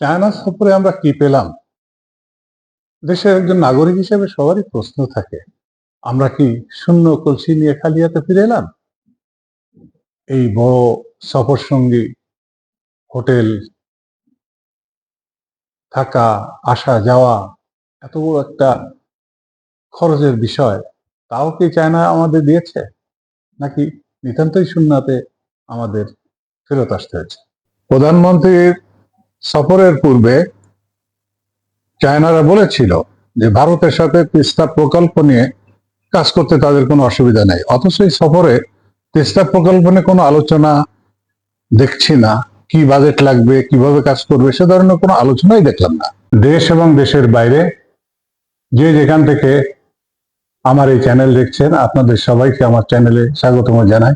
China সফরে আমরা কি পেলাম? দেশের একজন নাগরিক হিসেবে সবারই প্রশ্ন থাকে, আমরা কি শূন্য কলসি নিয়ে খালি হাতে ফিরে এলাম? এই বড় সফর সঙ্গী হোটেল, থাকা, আসা, যাওয়া, এত বড় একটা খরচের বিষয়, তাও কি চায়না আমাদের দিয়েছে? নাকি নিতান্তই শূন্যতে আমাদের ফেরত আসতে হয়েছে? প্রধানমন্ত্রীর সফরের পূর্বে চায়নারা বলেছিল যে ভারতের সাথে তিস্তা প্রকল্প নিয়ে কাজ করতে তাদের কোনো অসুবিধা নেই। অথচ এই সফরে তিস্তা প্রকল্প নিয়ে কোনো আলোচনা দেখছি না। কি বাজেট লাগবে, কীভাবে কাজ করবে, সে ধরনের কোনো আলোচনাই দেখলাম না। দেশ এবং দেশের বাইরে যে যেখান থেকে আমার এই চ্যানেল দেখছেন, আপনাদের সবাইকে আমার চ্যানেলে স্বাগতম জানাই।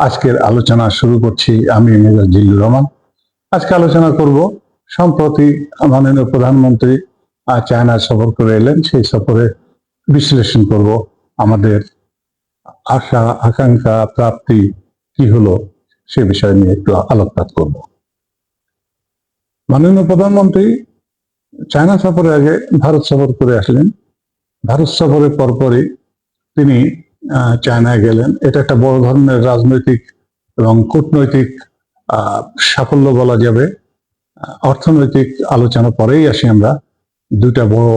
আজকের আলোচনা শুরু করছি আমি মেজর জিল্লুর রহমান। আজকে আলোচনা করব সম্প্রতি মাননীয় প্রধানমন্ত্রী চায়না সফর করে এলেন, সেই সফরে বিশ্লেষণ করব আমাদের আশা, আকাঙ্ক্ষা, প্রাপ্তি কি হলো সে বিষয় নিয়ে একটু আলোকপাত করব। মাননীয় প্রধানমন্ত্রী চায়না সফরের আগে ভারত সফর করে আসলেন। ভারত সফরের পরপরই তিনি চায়নায় গেলেন। এটা একটা বড় ধরনের রাজনৈতিক এবং কূটনৈতিক সাফল্য বলা যাবে। অর্থনৈতিক আলোচনা পরেই আসি আমরা। দুটা বড়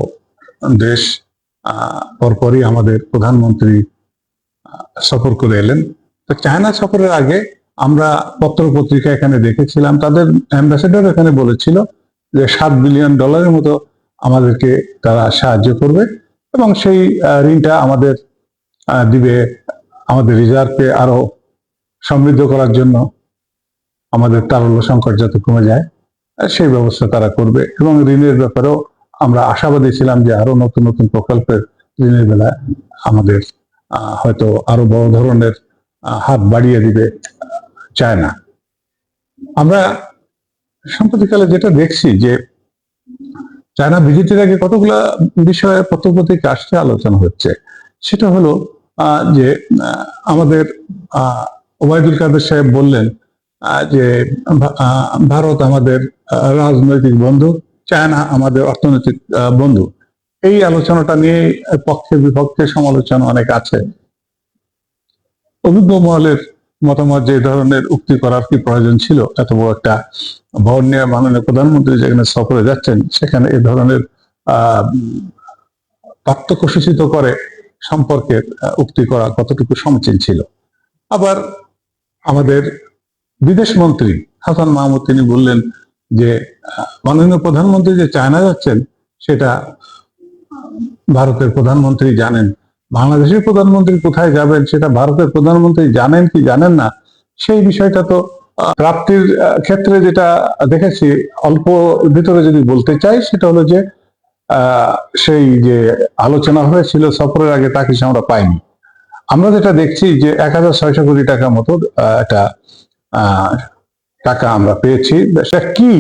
দেশ পরপরই আমাদের প্রধানমন্ত্রী সফর করে এলেন। তো চায়না সফরের আগে আমরা পত্র পত্রিকা এখানে দেখেছিলাম। তাদের অ্যাম্বাসেডর এখানে বলেছিল যে সাত বিলিয়ন ডলারের মতো আমাদেরকে তারা সাহায্য করবে এবং সেই ঋণটা আমাদের দিবে, আমাদের রিজার্ভকে আরও সমৃদ্ধ করার জন্য আমাদের তারল্য সংকট যাতে কমে যায়। সেই ব্যবস্থা তারা করবে এবং ঋণের ব্যাপারেও আমরা আশাবাদী ছিলাম যে আরও নতুন নতুন প্রকল্পের ঋণের বেলায় আমাদের হয়তো আরও বড় ধরনের হাত বাড়িয়ে দিবে আহ, চায়না আমরা সম্প্রতিকালে যেটা দেখছি যে চায়না ভিজিটের আগে কতগুলা বিষয়ে পত্রপত্রিকা আসছে আলোচনা হচ্ছে। সেটা হলো যে আমাদের ওবায়দুল কাদের সাহেব বললেন যে ভারত আমাদের রাজনৈতিক বন্ধু, চায়না আমাদের অর্থনৈতিক বন্ধু। এই আলোচনাটা নিয়ে পক্ষে বিপক্ষে সমালোচনা অনেক আছে। অভিজ্ঞ মহলের মতামত যে ধরনের উক্তি করার কি প্রয়োজন ছিল? এত বড় একটা ভবন নিয়ে মাননীয় প্রধানমন্ত্রী যেখানে সফরে যাচ্ছেন, সেখানে এ ধরনের আহ পার্থক্য সূচিত করে সম্পর্কের উক্তি করা কতটুকু সমীচীন ছিল? আবার আমাদের বিদেশ মন্ত্রী হাসান মাহমুদ তিনি বললেন যে, মাননীয় প্রধানমন্ত্রী যে চায়না যাচ্ছেন, সেটা ভারতের প্রধানমন্ত্রী জানেন। বাংলাদেশের প্রধানমন্ত্রী কোথায় যাবেন, সেটা ভারতের প্রধানমন্ত্রী জানেন কি জানেন না, সেই বিষয়টা তো প্রাপ্তির ক্ষেত্রে যেটা দেখেছি, অল্প ভিতরে যদি বলতে চাই, সেটা হলো যে সেই যে আলোচনা হয়েছিল সফরের আগে, তা কিছু আমরা পাইনি। আমরা যেটা দেখছি যে, এক হাজার ছয়শো কোটি টাকা মতো একটা টাকা আমরা পেয়েছি। সেটা কি?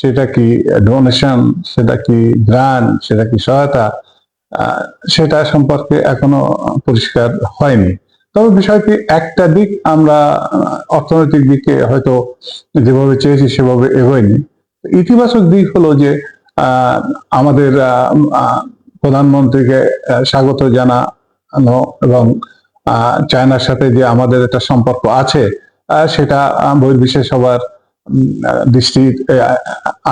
সেটা কি ডোনেশন সেটা কি গ্রান্ট সেটা কি সহায়তা? সেটা সম্পর্কে এখনও পরিষ্কার হয়নি। তবে বিষয়টি একটা দিক আমরা অর্থনৈতিক দিকে হয়তো যেভাবে চেয়েছি সেভাবে এগোয়নি। ইতিবাচক দিক হলো যে আমাদের প্রধানমন্ত্রীকে স্বাগত জানানো এবং চায়নার সাথে যে আমাদের একটা সম্পর্ক আছে সেটা বহির্বিশ্বে সবার দৃষ্টি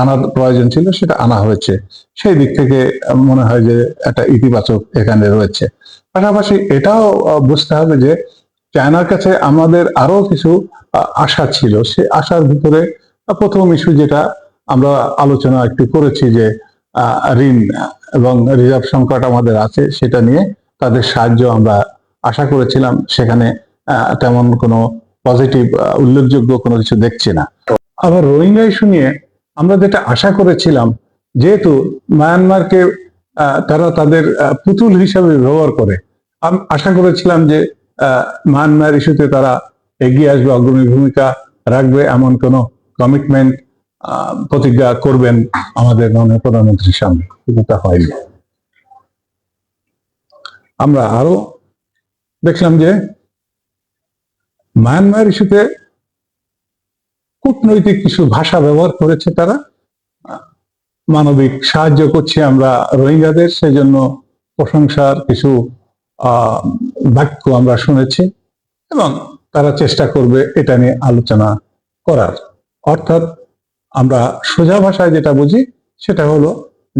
আনার প্রয়োজন ছিল, সেটা আনা হয়েছে। সেই দিক থেকে মনে হয় যে একটা ইতিবাচক এখানে রয়েছে। পাশাপাশি এটাও বুঝতে হবে যে চায়নার কাছে আমাদের আরও কিছু আশা ছিল। সে আশার ভিতরে প্রথম ইস্যু যেটা আমরা আলোচনা একটু করেছি যে ঋণ এবং রিজার্ভ সংকট আমাদের আছে, সেটা নিয়ে তাদের সাহায্য আমরা আশা করেছিলাম। সেখানে তেমন কোনো পজিটিভ উল্লেখযোগ্য কোনো কিছু দেখছি না। আবার রোহিঙ্গা ইস্যু নিয়ে আমরা যেটা আশা করেছিলাম, যেহেতু মায়ানমারকে তারা তাদের পুতুল হিসাবে ব্যবহার করে আশা করেছিলাম যে মায়ানমার ইস্যুতে তারা এগিয়ে আসবে, অগ্রণী ভূমিকা রাখবে, এমন কোনো কমিটমেন্ট প্রতিজ্ঞা করবেন আমাদের মাননীয় প্রধানমন্ত্রীর সামনে। কিন্তু তা হয়নি। আমরা আরও দেখলাম যে মায়ানমার ইস্যুতে কূটনৈতিক কিছু ভাষা ব্যবহার করেছে তারা। মানবিক সাহায্য করছি আমরা রোহিঙ্গাদের, সেজন্য প্রশংসার কিছু বাক্য আমরা শুনেছি এবং তারা চেষ্টা করবে এটা নিয়ে আলোচনা করার। অর্থাৎ আমরা সোজা ভাষায় যেটা বুঝি সেটা হলো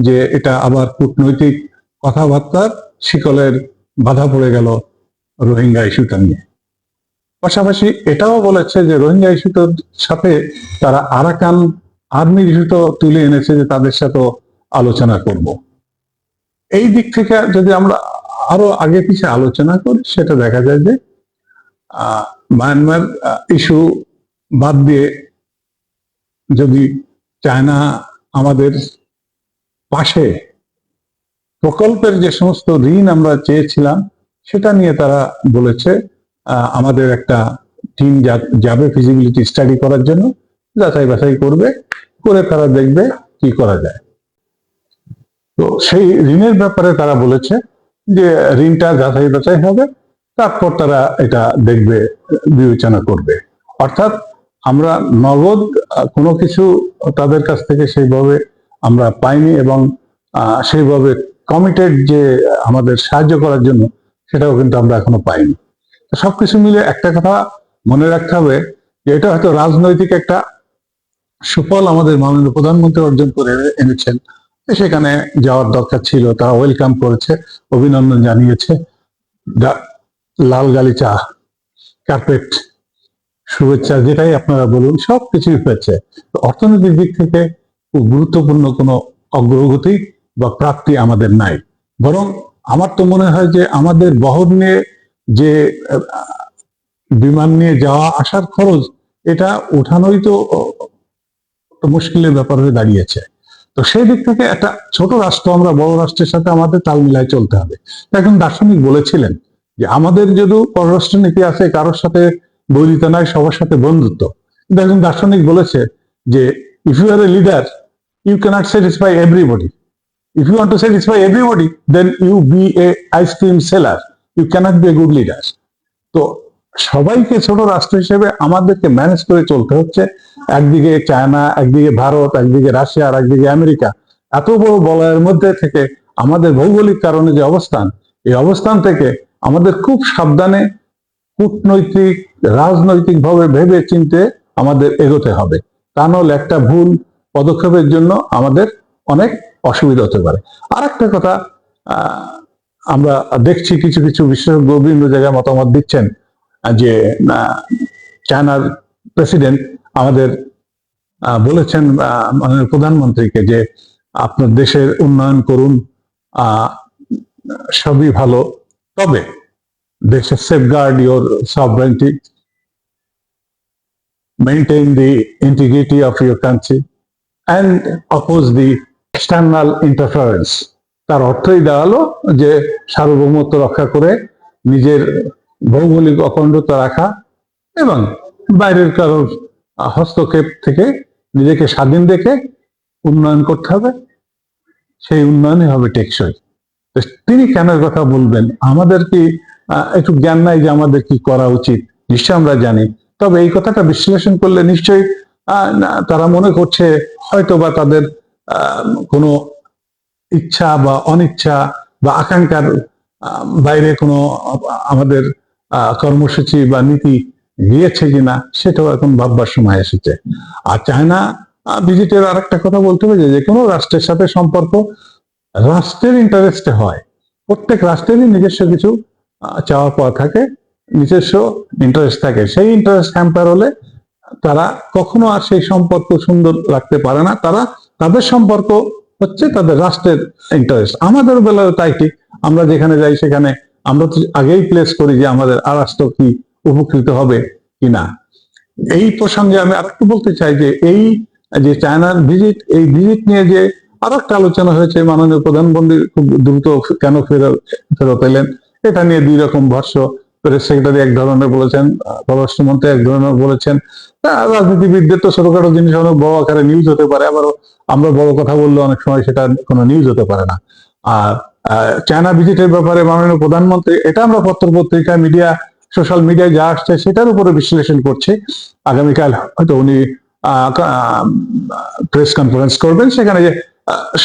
যে এটা আবার কূটনৈতিক কথাবার্তার শিকলের বাধা পড়ে গেল রোহিঙ্গা ইস্যুটা নিয়ে। পাশাপাশি এটাও বলেছে যে রোহিঙ্গা ইস্যুটার সাথে তারা আরাকান আর্মির ইস্যুটা তুলে এনেছে যে তাদের সাথেও আলোচনা করব। এই দিক থেকে যদি আমরা আরও আগে পিছিয়ে আলোচনা করি, সেটা দেখা যায় যে মায়ানমার ইস্যু বাদ দিয়ে যদি চায়না আমাদের পাশে প্রকল্পের যে সমস্ত ঋণ আমরা চেয়েছিলাম, সেটা নিয়ে তারা বলেছে আমাদের একটা টিম যাবে ফিজিবিলিটি স্টাডি করার জন্য, যাচাই বাছাই করবে, করে তারা দেখবে কি করা যায়। তো সেই ঋণের ব্যাপারে তারা বলেছে যে ঋণটা যাচাই বাছাই হবে, তারপর তারা এটা দেখবে, বিবেচনা করবে। অর্থাৎ আমরা নগদ কোনো কিছু তাদের কাছ থেকে সেইভাবে আমরা পাইনি এবং সেইভাবে কমিটেড যে আমাদের সাহায্য করার জন্য, সেটাও কিন্তু আমরা এখনও পাইনি। সবকিছু মিলে একটা কথা মনে রাখতে হবে যে এটা হয়তো রাজনৈতিক একটা সুফল আমাদের মাননীয় প্রধানমন্ত্রী অর্জন করে এনেছেন। সেখানে যাওয়ার দরকার ছিল, তারা ওয়েলকাম করেছে, অভিনন্দন জানিয়েছে। লাল গালিচা কার্পেট শুভেচ্ছা যেটাই আপনারা বলুন সব কিছুই হয়েছে অর্থনৈতিক দিক থেকে গুরুত্বপূর্ণ কোনো অগ্রগতি বা প্রাপ্তি আমাদের নাই। বরং আমার তো মনে হয় যে আমাদের বহর নিয়ে যে বিমান নিয়ে যাওয়া আসার খরচ, এটা উঠানোই তো মুশকিলের ব্যাপার হয়ে দাঁড়িয়েছে। তো সেই দিক থেকে একটা ছোট রাষ্ট্র আমরা, বড় রাষ্ট্রের সাথে আমাদের তাল মিলায় চলতে হবে। একজন দার্শনিক বলেছিলেন যে, আমাদের যদি পররাষ্ট্র নীতি আছে, কারোর সাথে বৈরিতা নাই, সবার সাথে বন্ধুত্ব। কিন্তু একজন দার্শনিক বলেছে যে if you are a leader you can't satisfy everybody if you want to satisfy everybody then you be a ice cream seller you can't be a good leader তো সবাইকে ছোট রাষ্ট্র হিসেবে আমাদেরকে ম্যানেজ করে চলতে হচ্ছে। একদিকে চায়না একদিকে ভারত, একদিকে রাশিয়া, আর একদিকে আমেরিকা। এত বড় বলয়ের মধ্যে থেকে আমাদের ভৌগোলিক কারণে যে অবস্থান, এই অবস্থান থেকে আমাদের খুব সাবধানে কূটনৈতিক রাজনৈতিক ভাবে চিনতে আমাদের এগোতে হবে। তা নাহলে একটা ভুল পদক্ষেপের জন্য আমাদের অনেক অসুবিধা হতে পারে। আর একটা কথা আমরা দেখছি কিছু কিছু বিশেষজ্ঞ বিভিন্ন জায়গায় মতামত দিচ্ছেন যে চায়নার প্রেসিডেন্ট আমাদের বলেছেন মাননীয় প্রধানমন্ত্রীকে যে আপনার দেশের উন্নয়ন করুন সবই ভালো। তবে দেশের safeguard your sovereignty maintain the integrity of your country and oppose the external interference তার অর্থই দাঁড়াল যে সার্বভৌমত্ব রক্ষা করে নিজের ভৌগোলিক অখণ্ডতা রাখা এবং বাইরের কারোর হস্তক্ষেপ থেকে নিজেকে স্বাধীন রেখে উন্নয়ন করতে হবে। সেই উন্নয়নই হবে টেকসই। তিনি কেন কথা বলবেন? আমাদের কি একটু জ্ঞান নাই যে আমাদের কি করা উচিত? নিশ্চয় আমরা জানি। তবে এই কথাটা বিশ্লেষণ করলে নিশ্চয়ই তারা মনে করছে হয়তো বা তাদের কোনো ইচ্ছা বা অনিচ্ছা বা আকাঙ্ক্ষার বাইরে কোনো, আমাদের কর্মসূচি বা নীতি গিয়েছে কিনা সেটাও এখন ভাববার সময় এসেছে। আর চায়না ভিজিটের আর একটা কথা বলতে হবে যে কোনো রাষ্ট্রের সাথে সম্পর্ক রাষ্ট্রের ইন্টারেস্টে হয়। প্রত্যেক রাষ্ট্রেরই নিজস্ব কিছু চাওয়া পাওয়া থাকে, নিজস্ব ইন্টারেস্ট থাকে। সেই ইন্টারেস্ট হ্যাম্পার হলে তারা কখনো আর সেই সম্পর্ক সুন্দর রাখতে পারে না। তারা তাদের সম্পর্ক হচ্ছে তাদের রাষ্ট্রের ইন্টারেস্ট আমাদের বেলায় তাই ঠিক, আমরা যেখানে যাই সেখানে আমরা তো আগেই প্লেস করি যে আমাদের আর রাষ্ট্র কি উপকৃত হবে কিনা। এই প্রসঙ্গে আমি আরেকটু বলতে চাই যে এই যে চায়নার ভিজিট এই ভিজিট নিয়ে যে আর একটা আলোচনা হয়েছে, মাননীয় প্রধানমন্ত্রী খুব দ্রুত কেন ফেরত ফেরত এলেন? এটা নিয়ে দুই রকম ভাষ্য। প্রেস সেক্রেটারি এক ধরনের বলেছেন, পররাষ্ট্রমন্ত্রী এক ধরনের বলেছেন। রাজনীতিবিদদের তো ছোটখাটো জিনিস অনেক বড় আকারে নিউজ হতে পারে আবার আমরা বড় কথা বললে অনেক সময় সেটা কোনো নিউজ হতে পারে না। আর চায়না ভিজিটের ব্যাপারে মাননীয় প্রধানমন্ত্রী, এটা আমরা পত্র পত্রিকা মিডিয়া সোশ্যাল মিডিয়ায় যা আসছে সেটার উপরে বিশ্লেষণ করছে। আগামীকাল হয়তো উনি প্রেস কনফারেন্স করবেন, সেখানে যে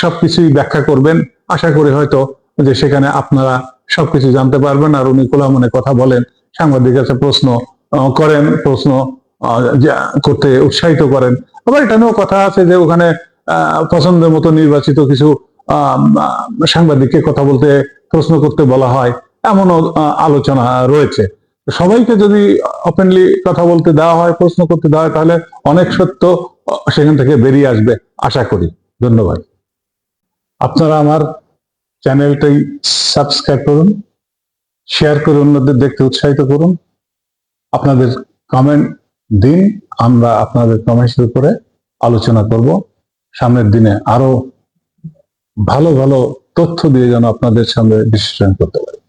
সবকিছুই ব্যাখ্যা করবেন। আশা করি হয়তো যে সেখানে আপনারা সবকিছু জানতে পারবেন, আর উনি খোলা মনে কথা বলেন সাংবাদিকের কাছে প্রশ্ন করেন, প্রশ্ন করতে উৎসাহিত করেন। আবার এটা নিয়েও কথা আছে যে ওখানে পছন্দের মতো নির্বাচিত কিছু সাংবাদিককে কথা বলতে, প্রশ্ন করতে বলা হয়, এমনও আলোচনা রয়েছে। সবাইকে যদি ওপেনলি কথা বলতে দেওয়া হয়, প্রশ্ন করতে দেওয়া হয়, তাহলে অনেক সত্য সেখান থেকে বেরিয়ে আসবে, আশা করি। ধন্যবাদ। আপনারা আমার চ্যানেলটাই সাবস্ক্রাইব করুন শেয়ার করে অন্যদের দেখতে উৎসাহিত করুন। আপনাদের কমেন্ট দিন আমরা আপনাদের কমেন্টের উপরে আলোচনা করব। সামনের দিনে আরও ভালো ভালো তথ্য দিয়ে যেন আপনাদের সামনে বিশ্লেষণ করতে পারি।